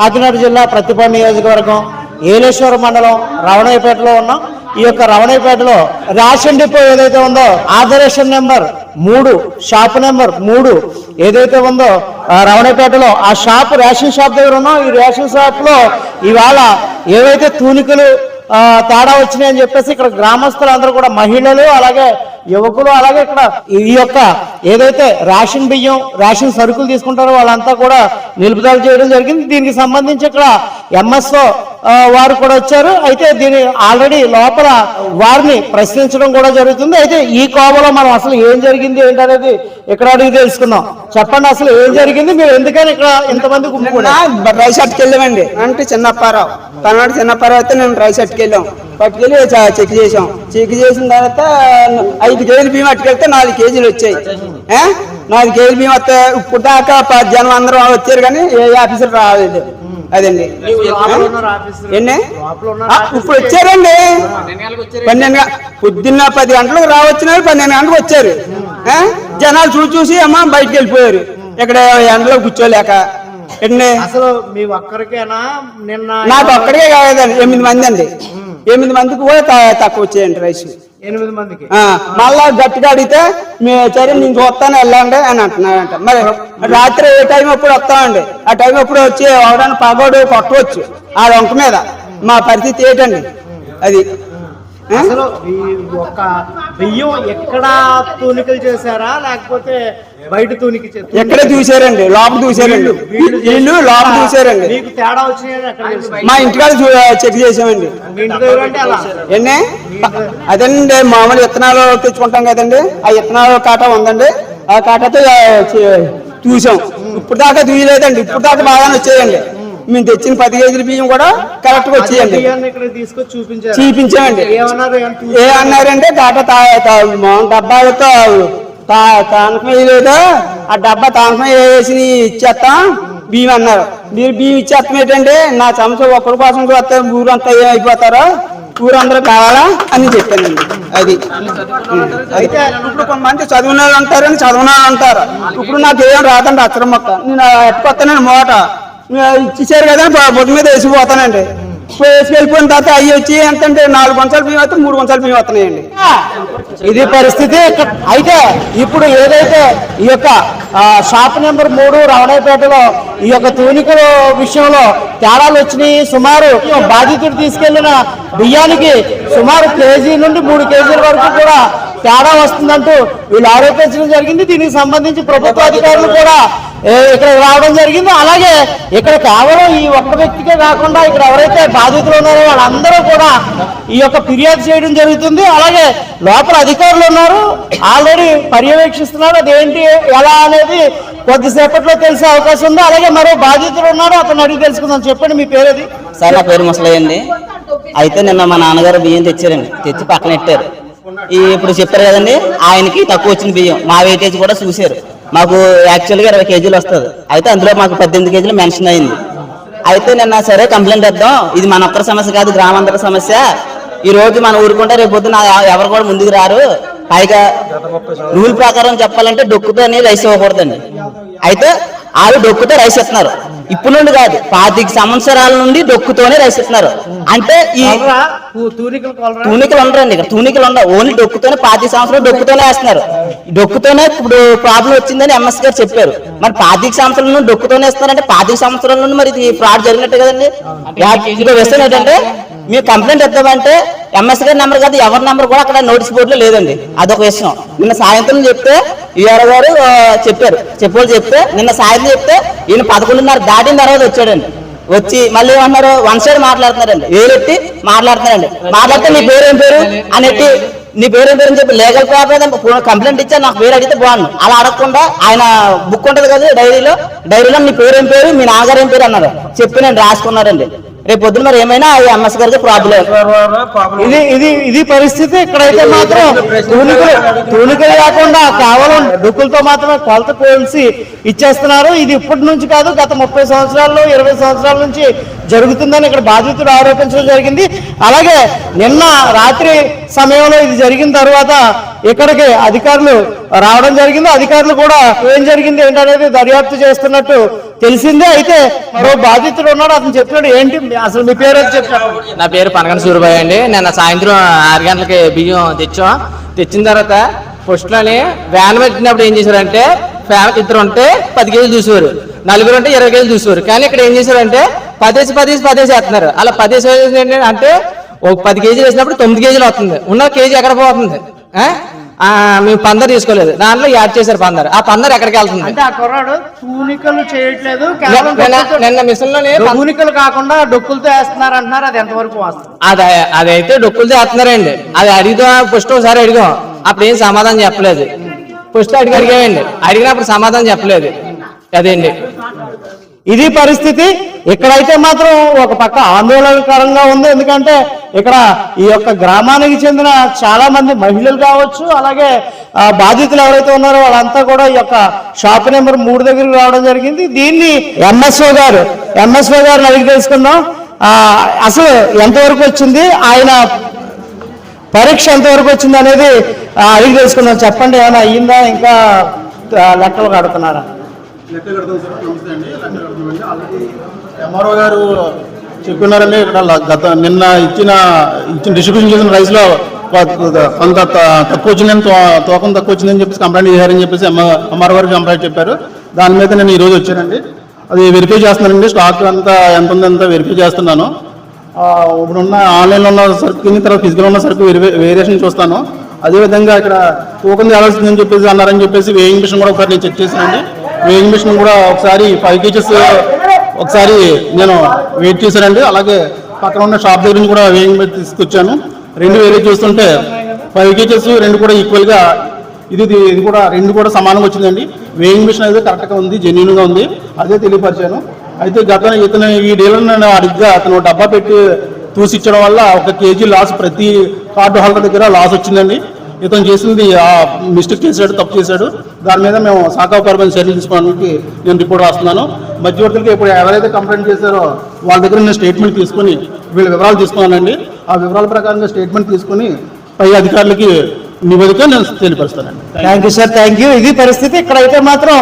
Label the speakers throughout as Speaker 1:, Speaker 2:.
Speaker 1: కాకినాడ జిల్లా ప్రతిపాడు నియోజకవర్గం ఏలేశ్వర మండలం రవణయ్యపేటలో ఉన్నాం ఈ యొక్క రవణయ్యపేటలో రేషన్ డిపో ఏదైతే ఉందో ఆధరేషన్ నెంబర్ మూడు షాప్ నెంబర్ మూడు ఏదైతే ఉందో ఆ రవణయ్యపేటలో ఆ షాప్ రేషన్ షాప్ దగ్గర ఉన్నాం. ఈ రేషన్ షాప్లో ఇవాళ ఏవైతే తూనికలు తేడా వచ్చినాయని చెప్పేసి ఇక్కడ గ్రామస్తులందరూ కూడా మహిళలు అలాగే యువకులు అలాగే ఇక్కడ ఈ యొక్క ఏదైతే రేషన్ బియ్యం రేషన్ సరుకులు తీసుకుంటారో వాళ్ళంతా కూడా నిలుపుదల చేయడం జరిగింది. దీనికి సంబంధించి ఇక్కడ ఎంఎస్ఓ వారు కూడా వచ్చారు. అయితే దీని ఆల్రెడీ లోపల వారిని ప్రశ్నించడం కూడా జరుగుతుంది. అయితే ఈ కోవలో మనం అసలు ఏం జరిగింది ఏంటనేది ఇక్కడ అడిగి తెలుసుకుందాం. చెప్పండి అసలు ఏం జరిగింది? మీరు ఎందుకని ఇక్కడ ఇంతమంది?
Speaker 2: రైస్ షర్ట్కి వెళ్ళామండి. అంటే చిన్నప్పారావు. తనవాడు చిన్నప్పారావు అయితే నేను రైస్ షర్ట్కి వెళ్ళాం. పట్టుకెళ్ళి చెక్ చేసాం చెక్ చేసిన తర్వాత ఐదు కేజీలు బియ్యం పట్టుకెళ్తే నాలుగు కేజీలు వచ్చాయి? నాలుగు కేజీలు బియ్యం వస్తే ఇప్పుడు దాకా జనం అందరూ వచ్చారు కానీ ఏ ఆఫీసర్ రాలేదు. అదండి. ఎన్ని? ఇప్పుడు వచ్చారండి. పన్నెండు పొద్దున్న పది గంటలకు రావచ్చినారు పన్నెండు గంటలకు వచ్చారు? జనాలు చూసి చూసి అమ్మ బయటికి వెళ్ళిపోయారు. ఇక్కడ ఎండలో కూర్చోలేక. ఎన్ని?
Speaker 1: అసలు మీ ఒక్కరికేనా? నిన్న
Speaker 2: నాకు ఒక్కడికే కాలేదండి. ఎనిమిది మంది అండి. ఎనిమిది మందికి కూడా తక్కువ వచ్చాయండి రైస్.
Speaker 1: ఎనిమిది మందికి.
Speaker 2: ఆ, మళ్ళా గట్టిగా అడిగితే మీ సరే నేను చూస్తాను వెళ్ళండి అని అంటున్నాడంట. మరి రాత్రి ఏ టైం అప్పుడు వస్తామండి? ఆ టైం అప్పుడు వచ్చి ఎవడన్నా పగోడు కొట్టవచ్చు ఆ వంక మీద. మా పరిస్థితి ఏంటండి? అది
Speaker 1: అసలు ఈ ఒక బియ్యం ఎక్కడ తూనికలు చేశారా? లేకపోతే బయట తూనికి
Speaker 2: ఎక్కడే చూసారండి లోపల చూసారండి ఇల్లు లోపల చూసారండి
Speaker 1: మీకు తేడా తెలుసు?
Speaker 2: మా ఇంటికాడ చెక్ చేసామండి. ఎన్ని? అదేనండి మామూలు విత్తనాలు తెచ్చుకుంటాం కదండి. ఆ విత్తనాలు కాటా ఉందండి. ఆ కాటాతో చూసాం ఇప్పుడు దాకా చూయలేదండి ఇప్పుడు దాకా బాగానే వచ్చాయండి. మేము తెచ్చిన పది కేజీల బియ్యం కూడా కరెక్ట్గా వచ్చేయండి. చూపించామండి.
Speaker 1: ఏం
Speaker 2: అన్నారంటే మామూలు డబ్బాలతో తా తానకం వేయలేదు ఆ డబ్బా తానకం వేసి ఇచ్చేస్తాం బియ్యం అన్నారు. మీరు బియ్యం ఇచ్చేస్తాం ఏంటంటే నా సంవత్సరం ఒక్కరి కోసం వస్తే ఊరంతా ఏమైపోతారో ఊరందరూ కావాలా అని చెప్పానండి. అది. అయితే ఇప్పుడు కొంతమంది చదివిన వాళ్ళు అంటారని చదివిన వాళ్ళు అంటారు. ఇప్పుడు నాకు ఏం రాదండి అక్షరం మొక్క నేను ఎట్టుకొస్తానండి మోట. ఇచ్చేసారు కదా బొట్టు మీద వేసిపోతానండి. వేసుకెళ్ళిపోయిన తర్వాత అయ్యి వచ్చి ఎంతంటే నాలుగు కొంచాలు బియ్యం అవుతాయి మూడు కొంచాలు బియ్యం వస్తున్నాయండి.
Speaker 1: ఇది పరిస్థితి అయితే ఇప్పుడు ఏదైతే ఈ యొక్క షాప్ నెంబర్ మూడు రవణయ్యపేటలో ఈ యొక్క తూనికల విషయంలో తేడాలు వచ్చినాయి. సుమారు బాధితుడు తీసుకెళ్ళిన బియ్యానికి సుమారు కేజీ నుండి మూడు కేజీల వరకు కూడా తేడా వస్తుందంటూ వీళ్ళు ఆరోపించడం జరిగింది. దీనికి సంబంధించి ప్రభుత్వ అధికారులు కూడా ఇక్కడ రావడం జరిగింది అలాగే ఇక్కడ కేవలం ఈ ఒక్క వ్యక్తికే కాకుండా ఇక్కడ ఎవరైతే బాధితులు ఉన్నారో వాళ్ళందరూ కూడా ఈ యొక్క ఫిర్యాదు చేయడం జరుగుతుంది. అలాగే లోపల అధికారులు ఉన్నారు. ఆల్రెడీ పర్యవేక్షిస్తున్నారు. అదేంటి ఎలా అనేది కొద్దిసేపట్లో తెలిసే అవకాశం ఉంది. అలాగే మరో బాధితులు ఉన్నారు అతను అడిగి తెలుసుకుందాం. చెప్పండి మీ పేరు అది
Speaker 3: సార్ నా పేరు ముసలయ్యండి అయితే నిన్న మా నాన్నగారు బియ్యం తెచ్చారండి. తెచ్చి పక్కన పెట్టారు. ఇప్పుడు చెప్పారు కదండి ఆయనకి తక్కువ వచ్చిన బియ్యం. మా వెయిటేజ్ కూడా చూశారు. మాకు యాక్చువల్గా ఇరవై కేజీలు వస్తుంది. అయితే అందులో మాకు పద్దెనిమిది కేజీలు మెన్షన్ అయింది. అయితే నిన్న సరే కంప్లైంట్ ఇద్దాం. ఇది మన ఒక్కరి సమస్య కాదు గ్రామాంతర సమస్య. ఈ రోజు మన ఊరుకుంటే రేపు పొద్దున ఎవరు కూడా ముందుకు రారు. పైగా రూల్ ప్రకారం చెప్పాలంటే డొక్కుతోనే రైస్ ఇవ్వకూడదండి. అయితే వాళ్ళు డొక్కుతో రైస్ ఇస్తున్నారు. ఇప్పుడు నుండి కాదు పాతిక సంవత్సరాల నుండి డొక్కుతోనే రైస్ ఇస్తున్నారు. అంటే ఈ?
Speaker 1: తూనికలు
Speaker 3: ఉండరండి ఇక్కడ తూనికలు ఉండవు. ఓన్లీ డొక్కుతోనే పాతిక సంవత్సరాలు డొక్కుతోనే వేస్తున్నారు. డొక్కుతోనే ఇప్పుడు ప్రాబ్లం వచ్చిందని ఎంఎస్ గారు చెప్పారు. మరి పాతిక సంవత్సరాల నుండి డొక్కుతోనే ఇస్తున్నారంటే పాతిక సంవత్సరాల నుండి మరి ఇది ఫ్రాడ్ జరిగినట్టు కదండి. ఇప్పుడు విషయం ఏంటంటే మీరు కంప్లైంట్ ఇద్దామంటే ఎంఎస్ గారి నెంబర్ కాదు ఎవరి నెంబర్ కూడా అక్కడ నోటీస్ బోర్డులో లేదండి. అదొక విషయం. నిన్న సాయంత్రం చెప్తే ఈఆర్ గారు ఆ, చెప్పారు. చెప్పారు చెప్తే నిన్న సాయంత్రం చెప్తే ఈయన పదకొండున్నర దాటిన తర్వాత వచ్చాడండి. వచ్చి మళ్ళీ ఏమన్నారు వన్ సైడ్ మాట్లాడుతున్నారండి. వేరెట్టి మాట్లాడుతున్నారండి. మాట్లాడితే నీ పేరు ఏం పేరు అనేటి నీ పేరు పేరు అని చెప్పి లీగల్ ప్రాబ్లం కంప్లైంట్ ఇచ్చా నాకు పేరు అడిగితే బాగుండు. అలా అడగకుండా ఆయన బుక్ ఉంటది కదా డైరీలో డైరీలో నీ పేరు ఏం పేరు మీ నాన్నగారు ఏం పేరు అన్నారు. చెప్పి నేను రాసుకున్నారండి రేపు పొద్దున మరి ఏమైనా ఎంఎస్ గారికి ప్రాబ్లం
Speaker 1: ఇది ఇది ఇది పరిస్థితి ఇక్కడైతే మాత్రం తూనికలు తూనికలు కాకుండా కేవలం డుక్కులతో మాత్రమే కొలత పోల్చి ఇచ్చేస్తున్నారు. ఇది ఇప్పటి నుంచి కాదు గత ముప్పై సంవత్సరాల్లో ఇరవై సంవత్సరాల నుంచి జరుగుతుందని ఇక్కడ బాధితుడు ఆరోపించడం జరిగింది. అలాగే నిన్న రాత్రి సమయంలో ఇది జరిగిన తర్వాత ఇక్కడికి అధికారులు రావడం జరిగింది. అధికారులు కూడా ఏం జరిగింది ఏంటనేది దర్యాప్తు చేస్తున్నట్టు తెలిసిందే అయితే మరో బాధితుడు ఉన్నాడు అతను చెప్పాడు ఏంటి? అసలు మీ పేరు వచ్చి చెప్పాడు
Speaker 4: నా పేరు పనగన సూరిబాయ్ అండి. నిన్న సాయంత్రం ఆరు గంటలకి బియ్యం తెచ్చాం. తెచ్చిన తర్వాత ఫస్ట్లోని వ్యాన్ పెట్టినప్పుడు ఏం చేశారంటే ఫ్యాన్ ఇద్దరు ఉంటే పది కేజీలు చూసేవారు. నలుగురు ఉంటే ఇరవై కేజీలు చూసేవారు. కానీ ఇక్కడ ఏం చేశారంటే పదేసి పదేసి పదేసి వేస్తున్నారు. అలా పదేసి పదేసి అంటే ఒక పది కేజీలు వేసినప్పుడు తొమ్మిది కేజీలు వస్తుంది. ఉన్న కేజీ ఎక్కడ పోతుంది? మేము పందర్ తీసుకోలేదు. దాంట్లో యాడ్ చేశారు పందర్. ఆ పందర్ ఎక్కడికి వెళ్తుంది?
Speaker 1: అంటే ఆ కుర్రాడు తూనికలు చేయట్లేదు కేవలం
Speaker 4: నిన్న
Speaker 1: డొక్కులతో-
Speaker 4: నిన్న
Speaker 1: మిషన్లోనే కాకుండా డొక్కులతో వేస్తున్నారు అంటున్నారు అది ఎంతవరకు వాస్తవం?
Speaker 4: అది అదైతే డొక్కులు చేస్తున్నారండి అది అడిగితే ఫస్ట్ ఒకసారి అడిగాం. అప్పుడు ఏం సమాధానం చెప్పలేదు. ఫస్ట్ అడిగి అడిగామండి. అడిగినప్పుడు సమాధానం చెప్పలేదు. అదేండి
Speaker 1: ఇది పరిస్థితి. ఇక్కడైతే మాత్రం ఒక పక్క ఆందోళనకరంగా ఉంది. ఎందుకంటే ఇక్కడ ఈ యొక్క గ్రామానికి చెందిన చాలా మంది మహిళలు కావచ్చు అలాగే బాధితులు ఎవరైతే ఉన్నారో వాళ్ళంతా కూడా ఈ యొక్క షాప్ నెంబర్ మూడు దగ్గరికి రావడం జరిగింది. దీన్ని ఎంఎస్ఓ గారు ఎంఎస్ఓ గారిని అడిగి తెలుసుకుందాం. అసలు ఎంతవరకు వచ్చింది? ఆయన పరీక్ష ఎంతవరకు వచ్చింది అనేది అడిగి తెలుసుకుందాం. చెప్పండి ఏమైనా అయ్యిందా? ఇంకా లెక్కలు కడుతున్నారా?
Speaker 5: లెక్క కడతాం సార్. నమస్తే అండి. లెక్క ఆల్రెడీ ఎంఆర్ఓ గారు చెప్తున్నారండి ఇక్కడ గత నిన్న ఇచ్చిన ఇచ్చిన డిస్ట్రిబ్యూషన్ చేసిన రైస్లో కొంత త- తక్కువ వచ్చిందని తో- తూకం తక్కువ వచ్చిందని చెప్పేసి కంప్లైంట్ చేశారని చెప్పేసి ఎంఆర్ఓ గారికి కంప్లైంట్ చెప్పారు. దాని మీద నేను ఈరోజు వచ్చానండి. అది వెరిఫై చేస్తున్నానండి. స్టాక్ అంతా ఎంత ఉందంతా వెరిఫై చేస్తున్నాను. ఇప్పుడున్న ఆన్లైన్లో ఉన్న సరుకుని తర్వాత ఫిజికల్ ఉన్న సరుకు వేరియేషన్ చూస్తాను. అదేవిధంగా ఇక్కడ తూకం తేవాల్సిందని చెప్పేసి అన్నారని చెప్పేసి వేయింగ్ మిషన్ కూడా ఒకసారి నేను చెక్ చేశానండి. వేయింగ్ మిషన్ కూడా ఒకసారి ఫైవ్ కేజెస్ ఒకసారి నేను వెయిట్ చేశానండి. అలాగే పక్కన ఉన్న షాప్ దగ్గర నుంచి కూడా వేయింగ్ తీసుకొచ్చాను. రెండు వేరే చూస్తుంటే ఫైవ్ కేజెస్ రెండు కూడా ఈక్వల్గా ఇది ఇది ఇది కూడా రెండు కూడా సమానంగా వచ్చిందండి. వేయింగ్ మిషన్ అయితే కరెక్ట్గా ఉంది జెన్యున్గా ఉంది. అదే తెలియపరిచాను. అయితే గత ఇతను ఈ డీలర్ నేను అడిగ్గా అతను డబ్బా పెట్టి తూసిచ్చడం వల్ల ఒక కేజీ లాస్ ప్రతి కార్డు హోల్డర్ దగ్గర లాస్ వచ్చిందండి. ఇతను చేసింది ఆ మిస్టేక్ చేశాడు తప్పు చేశాడు. దాని మీద మేము శాఖాపరమైన చర్యలు తీసుకోవడానికి నేను రిపోర్ట్ రాస్తున్నాను. మధ్యవర్తులకి ఇప్పుడు ఎవరైతే కంప్లైంట్ చేశారో వాళ్ళ దగ్గర నేను స్టేట్మెంట్ తీసుకుని వీళ్ళ వివరాలు తీసుకున్నానండి. ఆ వివరాల ప్రకారంగా స్టేట్మెంట్ తీసుకుని పై అధికారులకి నివేదిక నేను తెలియపరుస్తానండి.
Speaker 1: Thank you sir thank you ఇది పరిస్థితి ఇక్కడైతే మాత్రం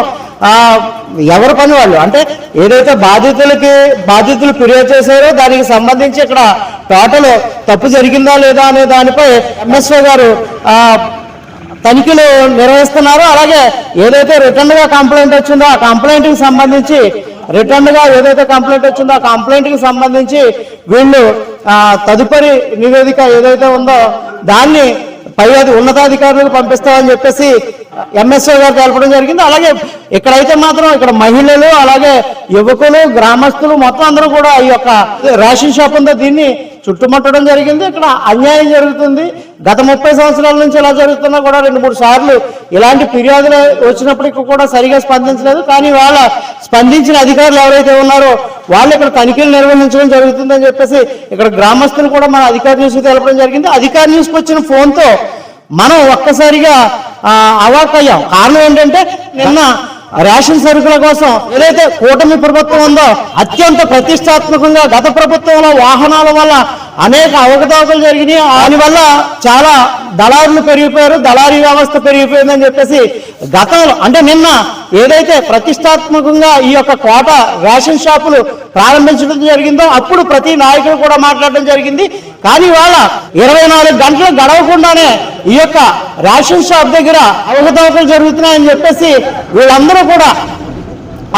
Speaker 1: ఎవరి పని వాళ్ళు? అంటే ఏదైతే బాధితులకి బాధితులు ఫిర్యాదు చేశారో దానికి సంబంధించి ఇక్కడ తోటలో తప్పు జరిగిందా లేదా అనే దానిపై ఎంఎస్ఓ గారు తనిఖీలు నిర్వహిస్తున్నారు అలాగే ఏదైతే రిటర్న్గా కంప్లైంట్ వచ్చిందో ఆ కంప్లైంట్కి సంబంధించి రిటర్న్గా ఏదైతే కంప్లైంట్ వచ్చిందో ఆ కంప్లైంట్కి సంబంధించి వీళ్ళు తదుపరి నివేదిక ఏదైతే ఉందో దాన్ని పై అది ఉన్నతాధికారులకు పంపిస్తామని చెప్పేసి ఎంఎస్ఓ గారు తెలపడం జరిగింది. అలాగే ఇక్కడైతే మాత్రం ఇక్కడ మహిళలు అలాగే యువకులు గ్రామస్తులు మొత్తం అందరూ కూడా ఈ యొక్క రేషన్ షాప్ ఉందో దీన్ని చుట్టుముట్టడం జరిగింది. ఇక్కడ అన్యాయం జరుగుతుంది. గత ముప్పై సంవత్సరాల నుంచి ఇలా జరుగుతున్నా కూడా రెండు మూడు సార్లు ఇలాంటి ఫిర్యాదులు వచ్చినప్పటికీ కూడా సరిగా స్పందించలేదు. కానీ వాళ్ళ స్పందించిన అధికారులు ఎవరైతే ఉన్నారో వాళ్ళు ఇక్కడ తనిఖీలు నిర్వహించడం జరుగుతుందని చెప్పేసి ఇక్కడ గ్రామస్తులు కూడా మన అధికారి న్యూస్ తెలపడం జరిగింది. అధికారి న్యూస్కి వచ్చిన ఫోన్తో మనం ఒక్కసారిగా ఆ, అవాక్కయ్యాం కారణం ఏంటంటే నిన్న రేషన్ సరుకుల కోసం ఏదైతే కూటమి ప్రభుత్వం ఉందో అత్యంత ప్రతిష్టాత్మకంగా గత ప్రభుత్వంలో వాహనాల వల్ల అనేక అవకతవకలు జరిగినాయి. దానివల్ల చాలా దళారులు పెరిగిపోయారు దళారీ వ్యవస్థ పెరిగిపోయిందని చెప్పేసి గతంలో అంటే నిన్న ఏదైతే ప్రతిష్టాత్మకంగా ఈ యొక్క కోట రేషన్ షాపులు ప్రారంభించడం జరిగిందో అప్పుడు ప్రతి నాయకుడు కూడా మాట్లాడడం జరిగింది. కానీ వాళ్ళ ఇరవై నాలుగు గంటలు గడవకుండానే ఈ యొక్క రేషన్ షాప్ దగ్గర అవకతవకలు జరుగుతున్నాయని చెప్పేసి వీళ్ళందరూ కూడా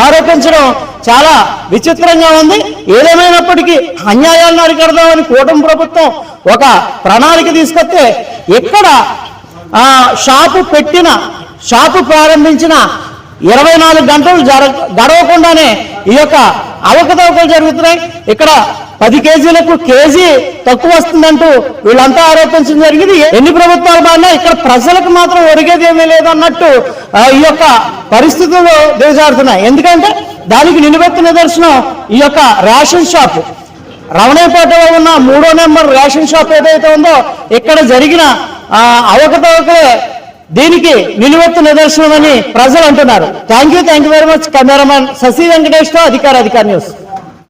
Speaker 1: ఆరోపించడం చాలా విచిత్రంగా ఉంది. ఏదేమైనప్పటికీ అన్యాయాలను అరికడదామని కూటమి ప్రభుత్వం ఒక ప్రణాళిక తీసుకొస్తే ఎక్కడ షాపు పెట్టిన షాపు ప్రారంభించిన ఇరవై నాలుగు గంటలు జర గడవకుండానే ఈ యొక్క అవకతవకలు జరుగుతున్నాయి. ఇక్కడ పది కేజీలకు కేజీ తక్కువ వస్తుందంటూ వీళ్ళంతా ఆరోపించడం జరిగింది. ఎన్ని ప్రభుత్వాలు బాగా ఇక్కడ ప్రజలకు మాత్రం ఒరిగేది ఏమీ లేదన్నట్టు ఈ యొక్క పరిస్థితులు దిగజారుతున్నాయి. ఎందుకంటే దానికి నిలువెత్తు నిదర్శనం ఈ యొక్క రేషన్ షాప్. రవణేపేటలో ఉన్న మూడో నెంబర్ రేషన్ షాప్ ఏదైతే ఉందో ఇక్కడ జరిగిన అవకతవకలే దీనికి నిలువెత్తు నిదర్శనం అని ప్రజలు అంటున్నారు. Thank you thank you very much. Cameraman Sashi వెంకటేష్తో అధికార అధికార న్యూస్.